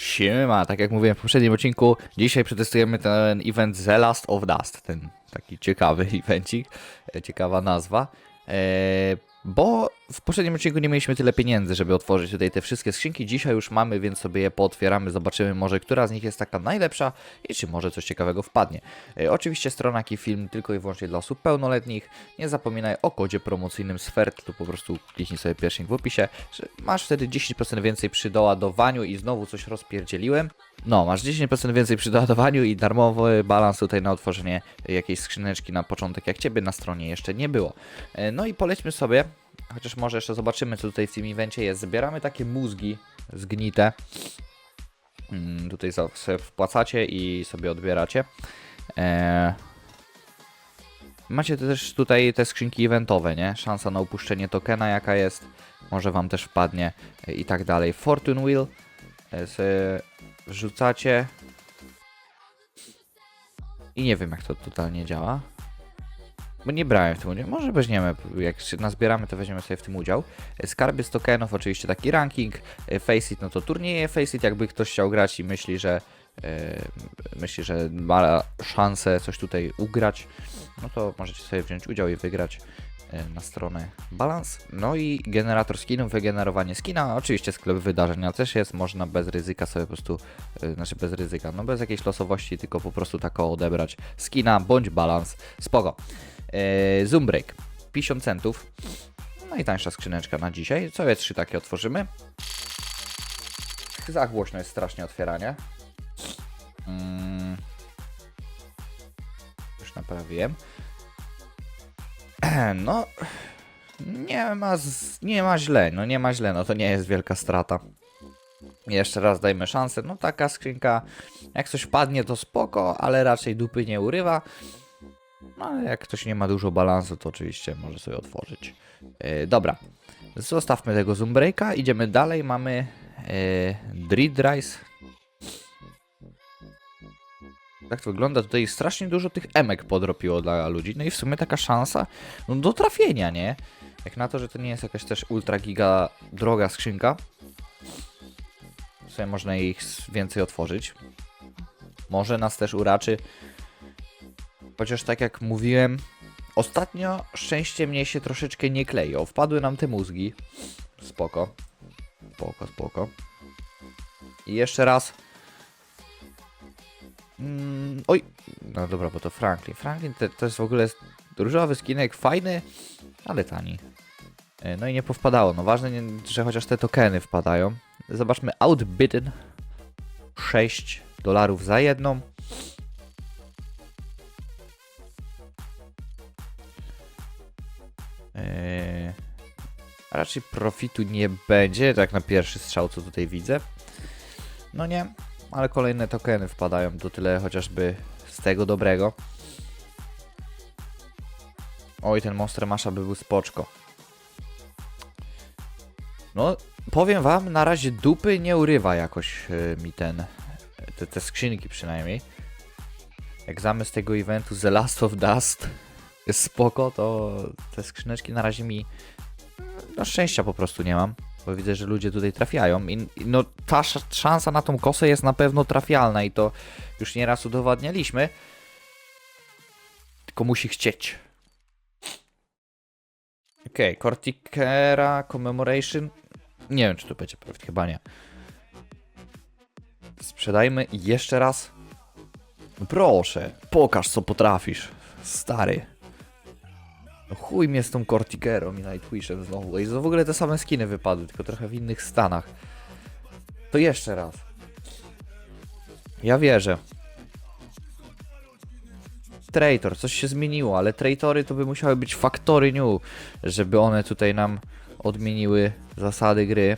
Siema, tak jak mówiłem w poprzednim odcinku, dzisiaj przetestujemy ten event The Last of Dust, ten taki ciekawy evencik, e, ciekawa nazwa, e, bo w poprzednim odcinku nie mieliśmy tyle pieniędzy, żeby otworzyć tutaj te wszystkie skrzynki, dzisiaj już mamy, więc sobie je pootwieramy, zobaczymy może, która z nich jest taka najlepsza i czy może coś ciekawego wpadnie. E, oczywiście strona, film tylko i wyłącznie dla osób pełnoletnich, nie zapominaj o kodzie promocyjnym SFERT, tu po prostu kliknij sobie link w opisie, masz wtedy 10% więcej przy doładowaniu i znowu coś rozpierdzieliłem. No, masz 10% więcej przy doładowaniu i darmowy balans tutaj na otworzenie jakiejś skrzyneczki na początek, jak Ciebie na stronie jeszcze nie było. E, No i polećmy sobie, chociaż może jeszcze zobaczymy, co tutaj w tym evencie jest. Zbieramy takie mózgi zgnite. Mm, Tutaj sobie wpłacacie i sobie odbieracie. E, Macie też tutaj te skrzynki eventowe, nie? Szansa na upuszczenie tokena jaka jest. Może wam też wpadnie e, i tak dalej. Fortune Wheel. Wrzucacie. I nie wiem jak to totalnie działa. Bo nie brałem w tym udziału. Może weźmiemy, jak się nazbieramy, to weźmiemy sobie w tym udział. E, Skarby z tokenów, oczywiście taki ranking. E, Faceit, no to turnieje. Faceit, jakby ktoś chciał grać i myśli, że e, myśli, że ma szansę coś tutaj ugrać, no to możecie sobie wziąć udział i wygrać na stronę Balans. No i generator skinów, wygenerowanie skina. Oczywiście sklep wydarzenia też jest, można bez ryzyka sobie po prostu, e, znaczy bez ryzyka, no bez jakiejś losowości, tylko po prostu tako odebrać skina bądź balans. Spoko. E, Zoom Break, 50 centów. Najtańsza skrzyneczka na dzisiaj. Co trzy takie otworzymy. Za głośno jest strasznie otwieranie. Mm. Już naprawiłem. No, nie ma, z, nie ma źle, no nie ma źle, no to nie jest wielka strata. Jeszcze raz dajmy szansę, no taka skrzynka, jak coś wpadnie to spoko, ale raczej dupy nie urywa. No ale jak ktoś nie ma dużo balansu, to oczywiście może sobie otworzyć. Yy, dobra, zostawmy tego zoom breaka, idziemy dalej, mamy yy, Dread Rice. Tak to wygląda, tutaj strasznie dużo tych emek podropiło dla ludzi, no i w sumie taka szansa no, do trafienia, nie? Jak na to, że to nie jest jakaś też ultra giga droga skrzynka, sobie można ich więcej otworzyć. Może nas też uraczy. Chociaż tak jak mówiłem, ostatnio szczęście mnie się troszeczkę nie klei. O, wpadły nam te mózgi. Spoko. Spoko, spoko. I jeszcze raz. Mm, oj, no dobra, bo to Franklin. Franklin to, to jest w ogóle różowy skinek, fajny, ale tani. E, No i nie powpadało. No ważne, że chociaż te tokeny wpadają. Zobaczmy, outbidden 6 dolarów za jedną. Eee, raczej profitu nie będzie, tak na pierwszy strzał, co tutaj widzę. No nie, ale kolejne tokeny wpadają, to tyle chociażby z tego dobrego. Oj, ten Monster Masha by był spoczko. No, powiem wam, na razie dupy nie urywa jakoś e, mi ten, te, te skrzynki przynajmniej. Jak zamysł tego eventu The Last of Dust jest spoko, to te skrzyneczki na razie mi no szczęścia po prostu nie mam, widzę, że ludzie tutaj trafiają i, no ta sz- szansa na tą kosę jest na pewno trafialna i to już nieraz udowadnialiśmy. Tylko musi chcieć. Okej, okay, Corticera Commemoration. Nie wiem, czy to będzie profit, chyba nie. Sprzedajmy jeszcze raz. Proszę, pokaż co potrafisz, stary. No chuj mnie z tą Cortikerą i Nightwishem znowu. I w ogóle te same skiny wypadły, tylko trochę w innych stanach. To jeszcze raz. Ja wierzę. Traitor, coś się zmieniło, ale traitory to by musiały być faktory new, żeby one tutaj nam odmieniły zasady gry.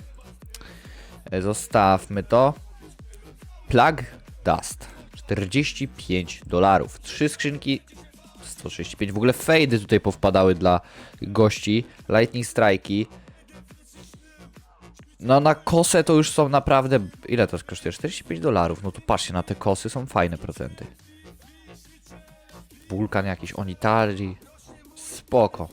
E, Zostawmy to. Plug Dust. 45 dolarów. Trzy skrzynki 135. W ogóle fejdy tutaj powpadały dla gości. Lightning Strike'i. No na kosę to już są naprawdę... Ile to kosztuje? 45 dolarów. No to patrzcie, na te kosy są fajne procenty. Wulkan jakiś, Onitari. Spoko.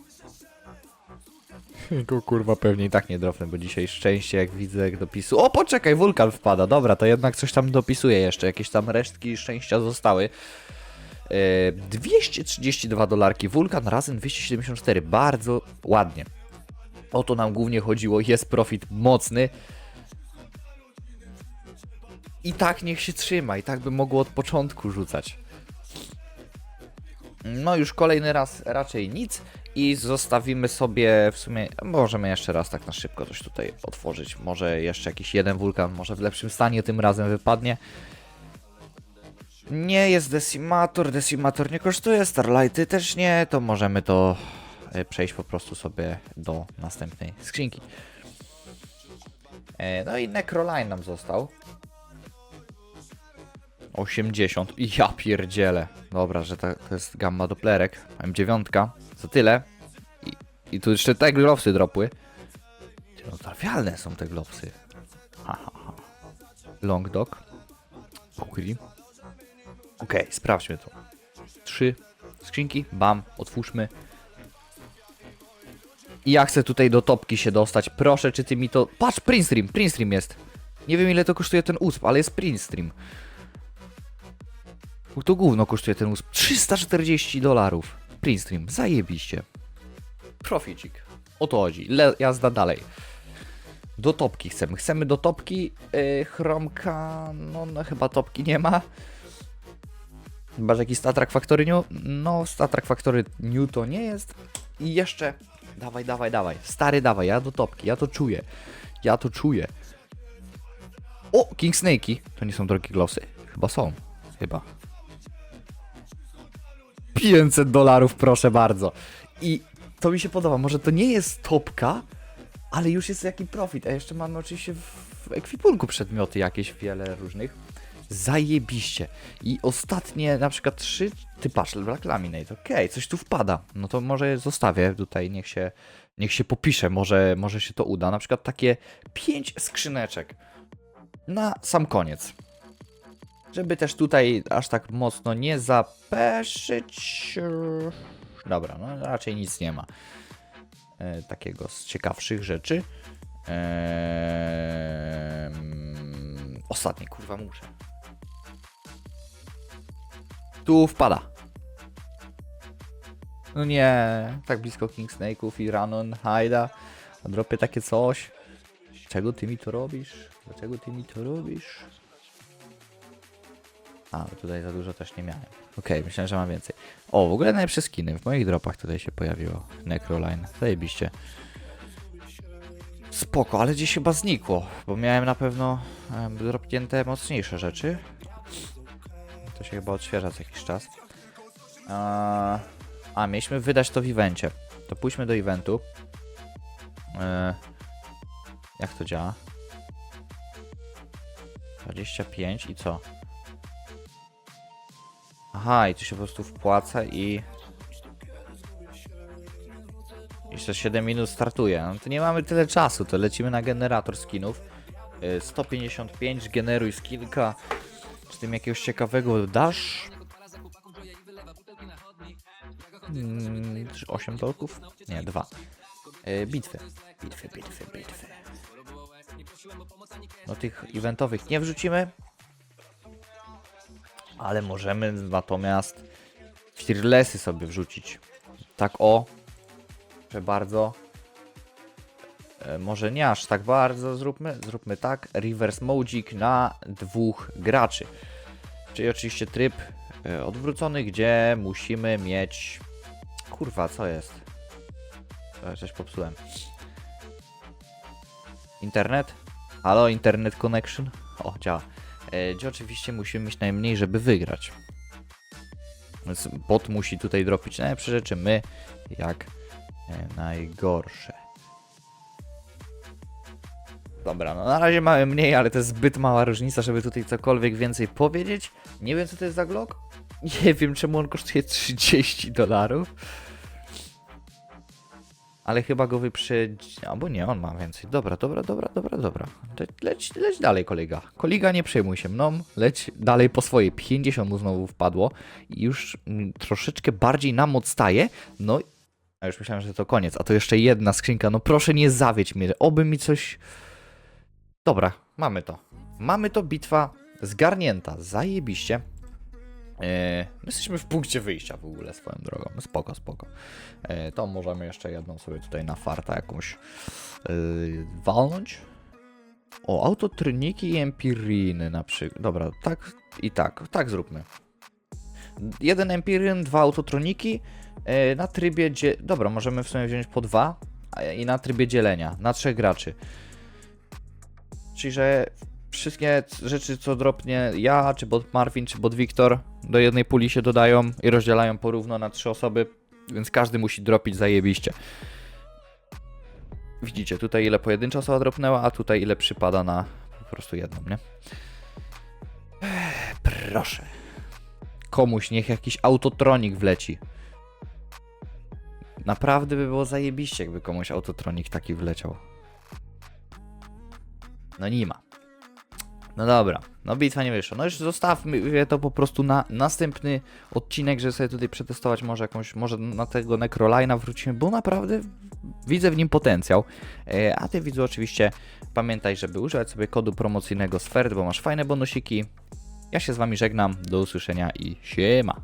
Go kurwa pewnie i tak nie drofnę, bo dzisiaj szczęście jak widzę jak dopisu. O poczekaj, wulkan wpada, dobra, to jednak coś tam dopisuje jeszcze, jakieś tam resztki szczęścia zostały. E, 232 dolarki, wulkan razem 274, bardzo ładnie. O to nam głównie chodziło, jest profit mocny. I tak niech się trzyma, i tak by mogło od początku rzucać. No już kolejny raz raczej nic i zostawimy sobie w sumie, możemy jeszcze raz tak na szybko coś tutaj otworzyć, może jeszcze jakiś jeden wulkan, może w lepszym stanie tym razem wypadnie. Nie jest decimator, decimator nie kosztuje, starlighty też nie, to możemy to e, przejść po prostu sobie do następnej skrzynki. E, No i Necroline nam został. 80. Ja pierdzielę. Dobra, że to, to jest gamma doplerek. M9. Za tyle. I, I tu jeszcze te glowsy dropły. No trafialne są te glowsy. Long dog. Kukri. Okej, sprawdźmy to. Trzy skrzynki. Bam. Otwórzmy. I ja chcę tutaj do topki się dostać. Proszę, czy ty mi to... Patrz, print stream. Print stream jest. Nie wiem ile to kosztuje ten USP, ale jest print stream. To gówno kosztuje ten USP. 340 dolarów. Printstream, zajebiście. Proficik. O to chodzi. Le jazda dalej. Do topki chcemy. Chcemy do topki. Yy, chromka. No, no chyba topki nie ma. Chyba, że jakiś Statrak Factory New. No, Statrak Factory New to nie jest. I jeszcze. Dawaj, dawaj, dawaj. Stary, dawaj. Ja do topki. Ja to czuję. Ja to czuję. O, King Snake'i. To nie są drogie glosy. Chyba są. Chyba. 500 dolarów, proszę bardzo. I to mi się podoba. Może to nie jest topka, ale już jest jaki profit. A jeszcze mamy oczywiście w ekwipunku przedmioty jakieś wiele różnych. Zajebiście. I ostatnie na przykład trzy. Ty Black Laminate, okej, coś tu wpada. No to może zostawię tutaj, niech się, niech się popisze, może, może się to uda. Na przykład takie pięć skrzyneczek na sam koniec. Żeby też tutaj aż tak mocno nie zapeszyć. Dobra, no raczej nic nie ma e, takiego z ciekawszych rzeczy. Eee, ostatnie, kurwa, muszę. Tu wpada. No nie, tak blisko King Snake'ów i Ranon, Haida. A dropię takie coś. Czego ty mi to robisz? Dlaczego ty mi to robisz? A, tutaj za dużo też nie miałem. Okej, myślałem, że mam więcej. O, w ogóle najlepsze skiny. W moich dropach tutaj się pojawiło. Necroline. Zajebiście. Spoko, ale gdzieś chyba znikło, bo miałem na pewno dropnięte mocniejsze rzeczy. To się chyba odświeża co jakiś czas. A, a mieliśmy wydać to w evencie. To pójdźmy do eventu. E, jak to działa? 25 i co? Aha, i tu się po prostu wpłaca i... Jeszcze 7 minut startuje. No to nie mamy tyle czasu, to lecimy na generator skinów. Y, 155, generuj skinka. Czy tym jakiegoś ciekawego dasz? Mm, czy 8 dolków? Nie, 2. Bitwy. Bitwy, bitwy, bitwy. No tych eventowych nie wrzucimy. Ale możemy natomiast Fearlessy sobie wrzucić. Tak o. Proszę bardzo. E, może nie aż tak bardzo zróbmy. Zróbmy tak. Reverse Mogic na dwóch graczy. Czyli oczywiście tryb e, odwrócony, gdzie musimy mieć... Kurwa, co jest? Coś popsułem. Internet? Halo, internet connection? O, działa. E, Gdzie oczywiście musimy mieć najmniej, żeby wygrać. Więc bot musi tutaj dropić najlepsze rzeczy, my jak najgorsze. Dobra, no na razie mamy mniej, ale to jest zbyt mała różnica, żeby tutaj cokolwiek więcej powiedzieć. Nie wiem co to jest za Glock. Nie wiem czemu on kosztuje 30 dolarów. Ale chyba go wyprzedzi... Albo nie, on ma więcej. Dobra, dobra, dobra, dobra, dobra. Le- Leć, leć dalej, kolega. Kolega, nie przejmuj się mną. Leć dalej po swoje. 50 mu znowu wpadło. I już mm, troszeczkę bardziej nam odstaje. No A już myślałem, że to koniec, a to jeszcze jedna skrzynka. No proszę nie zawiedź mnie, oby mi coś... Dobra, mamy to. Mamy to, bitwa zgarnięta, zajebiście. My jesteśmy w punkcie wyjścia w ogóle swoją drogą. Spoko, spoko. Eee, to możemy jeszcze jedną sobie tutaj na farta jakąś yy, walnąć. O, autotroniki i empiriny na przykład. Dobra, tak i tak, tak zróbmy. Jeden empiryn, dwa autotroniki e, na trybie. Dobra, możemy w sumie wziąć po dwa i na trybie dzielenia, na trzech graczy. Czyli, że wszystkie rzeczy, co dropnie ja, czy bot Marvin, czy bot Wiktor, do jednej puli się dodają i rozdzielają porówno na trzy osoby, więc każdy musi dropić zajebiście. Widzicie, tutaj ile pojedyncza osoba dropnęła, a tutaj ile przypada na po prostu jedną, nie? Proszę. Komuś niech jakiś autotronik wleci. Naprawdę by było zajebiście, jakby komuś autotronik taki wleciał. No nie ma. No dobra, no bitwa nie wyszła. No już zostawmy to po prostu na następny odcinek, żeby sobie tutaj przetestować może jakąś, może na tego Necrolina wrócimy, bo naprawdę widzę w nim potencjał. E, A ty widzu oczywiście pamiętaj, żeby używać sobie kodu promocyjnego SFERD, bo masz fajne bonusiki. Ja się z wami żegnam, do usłyszenia i siema.